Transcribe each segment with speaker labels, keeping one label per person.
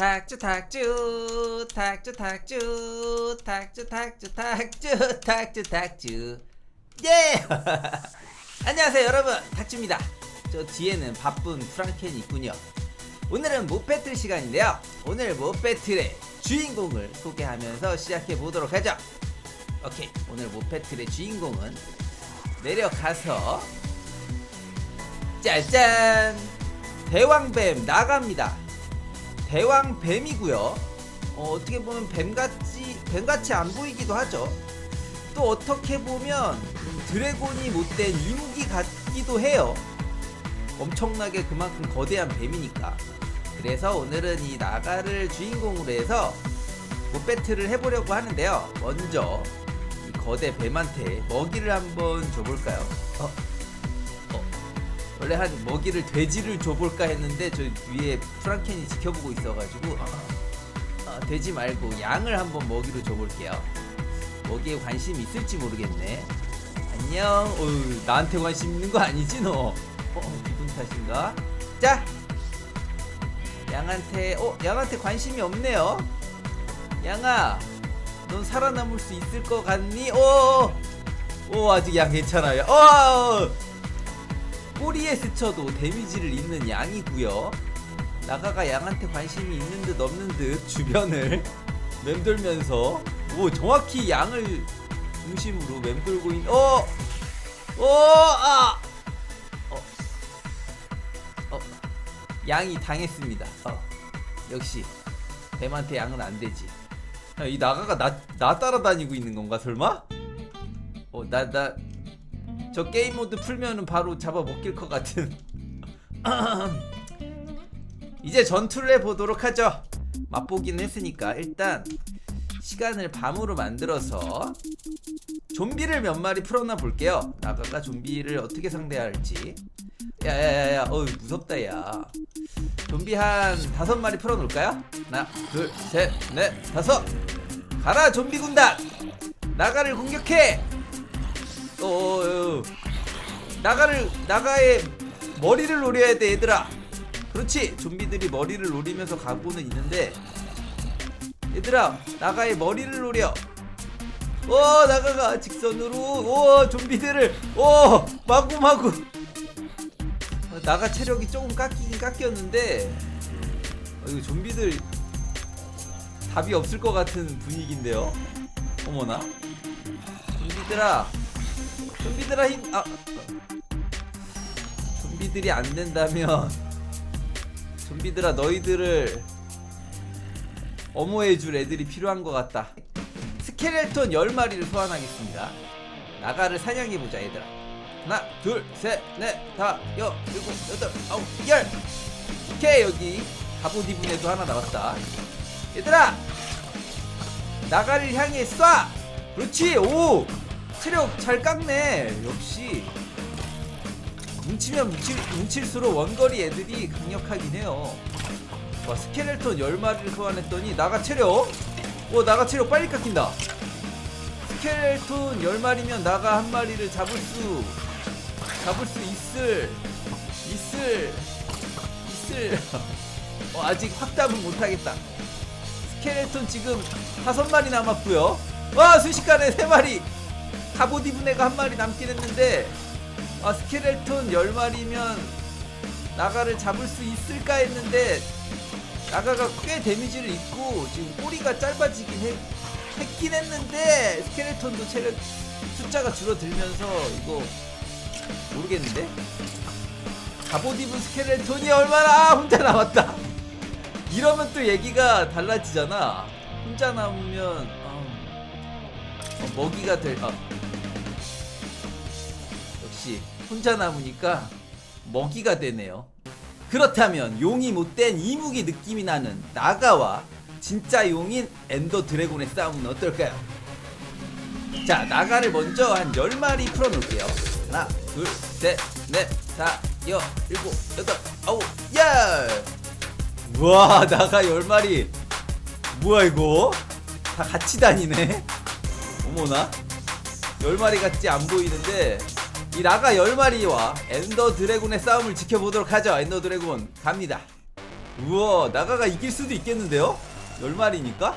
Speaker 1: 탁주 탁주 탁주 탁주 탁주 탁주 탁주 탁주 탁주. 예! 안녕하세요 여러분. 탁주입니다. 저 뒤에는 바쁜 프랑켄이 있군요. 오늘은 못 배틀 시간인데요. 오늘 못 배틀의 주인공을 소개하면서 시작해 보도록 하죠. 오케이. 오늘 못 배틀의 주인공은 내려가서 짠짠! 대왕뱀 나갑니다 대왕 뱀이고요 어, 어떻게 보면 뱀같이 뱀같이 안 보이기도 하죠 또 어떻게 보면 음, 드래곤이 못된 이무기 같기도 해요 엄청나게 그만큼 거대한 뱀이니까 그래서 오늘은 이 나가를 주인공으로 해서 못 배틀을 해보려고 하는데요 먼저 이 거대 뱀한테 먹이를 한번 줘볼까요? 어? 어? 원래 한 먹이를 돼지를 줘볼까 했는데 저 위에 프랑켄이 지켜보고 있어가지고 어, 어, 돼지 말고 양을 한번 먹이로 줘볼게요 먹이에 관심이 있을지 모르겠네 안녕 어휴, 나한테 관심 있는 거 아니지 너 어, 기분 탓인가? 자 양한테 어 양한테 관심이 없네요 양아 넌 살아남을 수 있을 것 같니? 오, 오 아직 양 괜찮아요. 어, 꼬리에 스쳐도 데미지를 입는 양이고요. 나가가 양한테 관심이 있는 듯 없는 듯 주변을 맴돌면서 오 정확히 양을 중심으로 맴돌고 있는 어, 어, 아, 어, 어, 양이 당했습니다. 어, 역시 뱀한테 양은 안 되지. 야, 이 나가가 나, 나 따라다니고 있는 건가 설마? 어 나 나 저 게임 모드 풀면은 바로 잡아 먹힐 것 같은. 이제 전투를 해보도록 하죠. 맛보기는 했으니까 일단 시간을 밤으로 만들어서 좀비를 몇 마리 풀어놔 볼게요. 나가가 좀비를 어떻게 상대해야 할지. 야야야야 어우 무섭다 야. 좀비 한 다섯 마리 풀어놓을까요? 하나 둘 셋 넷 다섯. 가라 좀비 군단. 나가를 공격해 어, 어, 어. 나가를 나가의 머리를 노려야 돼 얘들아 그렇지 좀비들이 머리를 노리면서 가고는 있는데 얘들아 나가의 머리를 노려 오 나가가 직선으로 오 좀비들을 오 마구마구 어, 나가 체력이 조금 깎이긴 깎였는데 어, 이거 좀비들 답이 없을 것 같은 분위기인데요. 어머나. 좀비들아. 좀비들아 힘. 아. 좀비들이 안 된다면 좀비들아 너희들을 어모해줄 애들이 필요한 것 같다. 스켈레톤 10마리를 소환하겠습니다. 나가를 사냥해보자 얘들아. 하나, 둘, 셋, 넷, 다, 여, 일곱, 여덟, 아홉, 열. 오케이 여기 애도 하나 나왔다. 얘들아 나가를 향해 쏴 그렇지 오 체력 잘 깎네. 역시. 뭉치면 뭉칠, 뭉칠수록 원거리 애들이 강력하긴 해요. 와 스켈레톤 10마리를 소환했더니 나가 체력. 오 나가 체력 빨리 깎인다. 스켈레톤 10마리면 나가 한 마리를 잡을 수 잡을 수 있을 있을 있을. 어, 아직 확답은 못하겠다. 스켈레톤 지금 다섯 마리 남았고요. 와 순식간에 세 마리. 애가 한 마리 남긴 했는데 아 스켈레톤 열 마리면 나가를 잡을 수 있을까 했는데 나가가 꽤 데미지를 입고 지금 꼬리가 짧아지긴 해, 했긴 했는데 스켈레톤도 체력 숫자가 줄어들면서 이거 모르겠는데 입은 스켈레톤이 얼마나 아, 혼자 남았다. 이러면 또 얘기가 달라지잖아. 혼자 남으면 어, 어, 먹이가 될. 어. 혼자 남으니까 먹이가 되네요. 그렇다면 용이 못된 이무기 느낌이 나는 나가와 진짜 용인 엔더 드래곤의 싸움은 어떨까요? 자 나가를 먼저 한 10마리 풀어놓을게요. 하나 둘 셋 넷 다, 여, 일곱, 여덟, 아홉, 열! 우와 나가 10마리. 뭐야 이거? 다 같이 다니네? 어머나? 10마리 같지 안 보이는데 이 나가 10마리와. 엔더 드래곤의 싸움을 지켜보도록 하죠. 엔더 드래곤 갑니다. 우와 나가가 이길 수도 있겠는데요? 열 마리니까?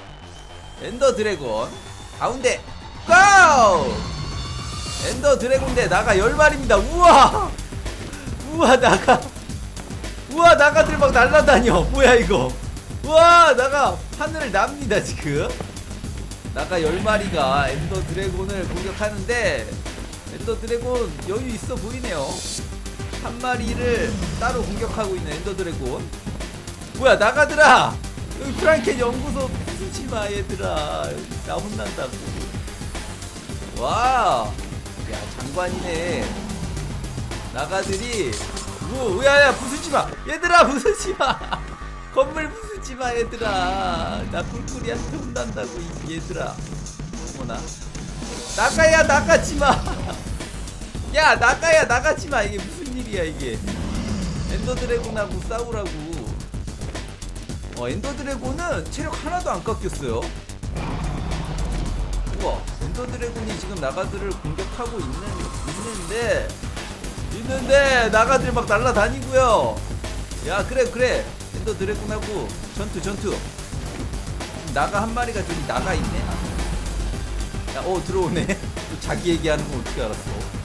Speaker 1: 엔더 드래곤 가운데 고! 엔더 드래곤 대 나가 열 마리입니다. 우와! 우와 나가. 우와 나가들 막 날라다녀. 뭐야 이거? 우와 나가 하늘을 납니다 지금. 나가 열 마리가 엔더 드래곤을 공격하는데 엔더 드래곤 여유 있어 보이네요. 한 마리를 따로 공격하고 있는 엔더 드래곤. 뭐야 나가들아 여기 프랑켄 연구소 부수지 마 얘들아 나 혼난다고. 와 야 장관이네. 나가들이 뭐 야야 부수지 마! 얘들아 부수지 마! 건물 부수지 마 얘들아! 나 꿀꿀이한테 혼난다고 이 얘들아. 어머나. 나가야 나가지 마 야 나가야 나가지 마 이게 무슨 일이야 이게 엔더 드래곤하고 싸우라고 어, 엔더 드래곤은 체력 하나도 안 깎였어요. 우와, 엔더 드래곤이 지금 나가들을 공격하고 있는 있는데 있는데 나가들 막 날라다니고요. 야, 그래 그래. 엔더 드래곤하고 전투 전투. 나가 한 마리가 저기 나가 있네. 야, 어 들어오네. 또 자기 얘기하는 거 어떻게 알았어?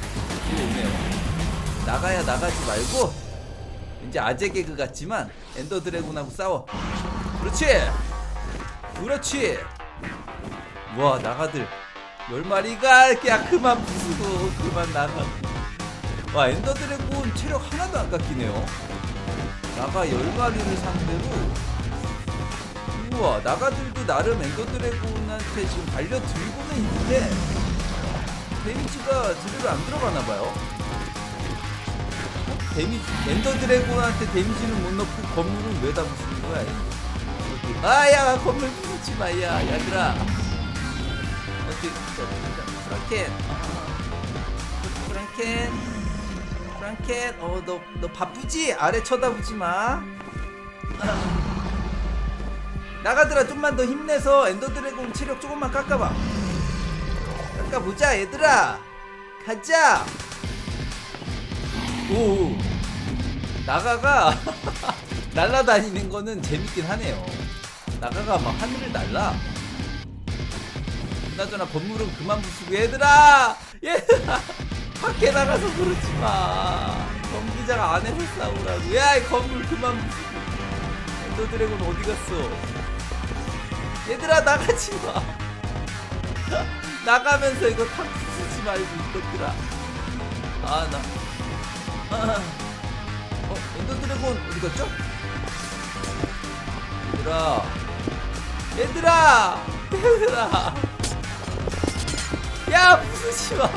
Speaker 1: 들어오네요. 나가야 나가지 말고 이제 아재 개그 같지만 엔더 드래곤하고 싸워. 그렇지. 그렇지. 와 나가들 열 마리가 야 그만 부수고 그만 나가. 와 엔더 드래곤 체력 하나도 안 깎이네요. 나가 열 마리를 상대로 우와 나가들도 나름 엔더 드래곤한테 지금 달려들고는 있는데 데미지가 제대로 안 들어가나 봐요. 데미지 엔더 드래곤한테 데미지는 못 넣고 건물은 왜다 부수는 거야? 아야 건물 부수지 마야 얘들아. 프랑켄. 프랑켄. 프랑켄. 어너 너 바쁘지? 아래 쳐다보지 마. 나가들아 좀만 더 힘내서 엔더 드래곤 체력 조금만 깎아봐 깎아보자 얘들아. 가자. 오 나가가 날라다니는 거는 재밌긴 하네요. 나가가 막 하늘을 날라. 그나저나 건물은 그만 부수고 얘들아! 얘들아 밖에 나가서 그러지 마. 경기장 안에서 싸우라고. 야이 건물 그만 부수고. 엔더 드래곤 어디 갔어? 얘들아 나가지 마 나가면서 이거 탁 부수지 말고 이것들아 아나 아, 어, 엔더 드래곤 어디 갔죠? 얘들아, 얘들아, 얘들아. 야, 부수지 마.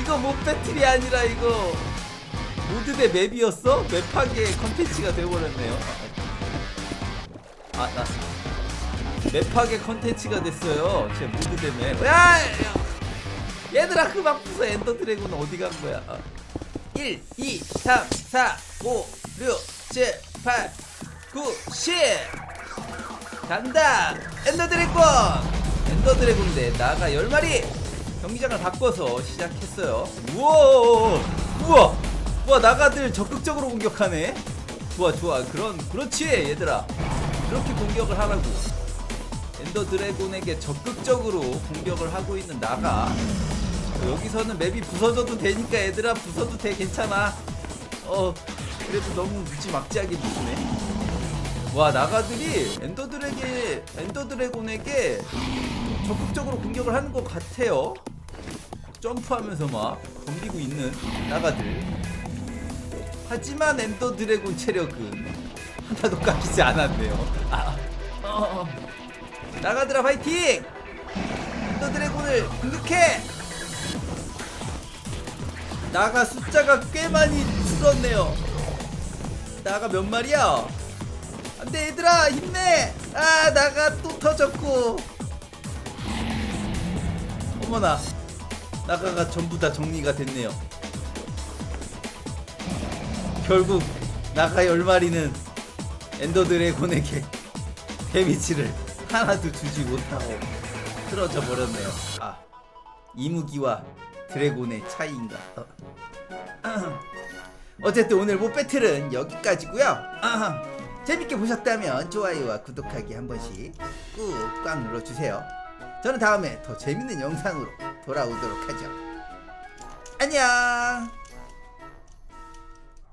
Speaker 1: 이거 못 배틀이 아니라 이거 모드대 맵이었어? 맵 파괴 컨텐츠가 되어버렸네요. 아, 나. 맵 파괴 컨텐츠가 됐어요. 제 모드대 맵. 야, 야. 얘들아, 그만 부숴. 엔더 드래곤 어디 간 거야? 어. 1, 2, 3, 4, 5, 6, 7, 8, 9, 10 간다 엔더 드래곤 엔더 드래곤 대 나가 10마리 경기장을 바꿔서 시작했어요 우와 우와 우와 나가들 적극적으로 공격하네 좋아 좋아 그런 그렇지 얘들아 그렇게 공격을 하라고 엔더 드래곤에게 적극적으로 공격을 하고 있는 나가. 여기서는 맵이 부서져도 되니까 얘들아 부서도 돼 괜찮아. 어 그래도 너무 무지막지하게 부수네. 와 나가들이 엔더드래게 엔더드래곤에게 적극적으로 공격을 하는 것 같아요. 점프하면서 막 덤비고 있는 나가들. 하지만 엔더드래곤 체력은 하나도 깎이지 않았네요. 아, 어, 어. 나가들아 파이팅 엔더드래곤을 공격해 나가 숫자가 꽤 많이 줄었네요. 나가 몇 마리야? 안돼 얘들아 힘내. 아 나가 또 터졌고. 어머나 나가가 전부 다 정리가 됐네요. 결국 나가 열 마리는 엔더 드래곤에게 데미지를 하나도 주지 못하고 쓰러져 버렸네요. 아 이무기와 드래곤의 차이인가? 어. 어쨌든 오늘 못 배틀은 여기까지고요. 재밌게 보셨다면 좋아요와 구독하기 한 번씩 꾹꽉 눌러주세요. 저는 다음에 더 재밌는 영상으로 돌아오도록 하죠. 안녕!